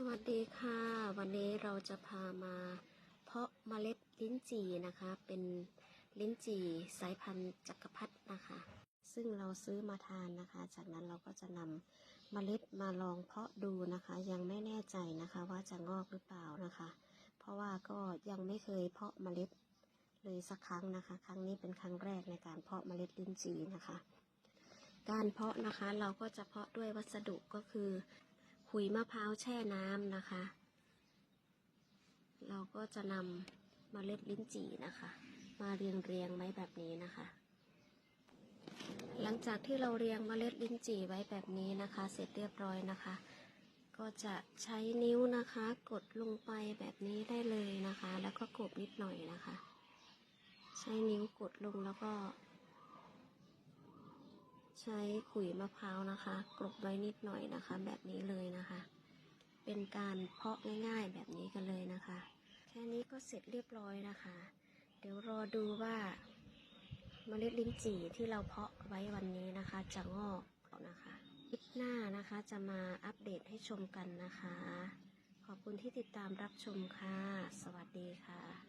สวัสดีค่ะ วันนี้เราจะพามาเพาะเมล็ดลิ้นจี่นะคะ เป็นลิ้นจี่สายพันธุ์จักรพรรดินะคะ ซึ่งเราซื้อมาทานนะคะ จากนั้นเราก็จะนำเมล็ดมาลองเพาะดูนะคะ ยังไม่แน่ใจนะคะว่าจะงอกหรือเปล่านะคะ เพราะว่าก็ยังไม่เคยเพาะเมล็ดเลยสักครั้งนะคะ ครั้งนี้เป็นครั้งแรกในการเพาะเมล็ดลิ้นจี่นะคะ การเพาะนะคะเราก็จะเพาะด้วยวัสดุก็คือ ขุยมะพร้าวแช่น้ำนะคะ เราก็จะนำเมล็ดลิ้นจี่นะคะ มาเรียงเรียงไว้แบบนี้นะคะ หลังจากที่เราเรียงเมล็ดลิ้นจี่ไว้แบบนี้นะคะ เสร็จเรียบร้อยนะคะ ก็จะใช้นิ้วนะคะ กดลงไปแบบนี้ได้เลยนะคะ แล้วก็กบนิดหน่อยนะคะ ใช้นิ้วกดลงแล้วก็ ใช้ขุยมะพร้าวนะคะ กลบไว้นิดหน่อยนะคะ แบบนี้เลยนะคะ เป็นการเพาะง่ายๆแบบนี้กันเลยนะคะ แค่นี้ก็เสร็จเรียบร้อยนะคะ เดี๋ยวรอดูว่าเมล็ดลิ้นจี่ที่เราเพาะไว้วันนี้นะคะ จะงอกนะคะคลิปหน้านะคะจะมาอัปเดตให้ชมกันนะคะ ขอบคุณที่ติดตามรับชมค่ะ สวัสดีค่ะ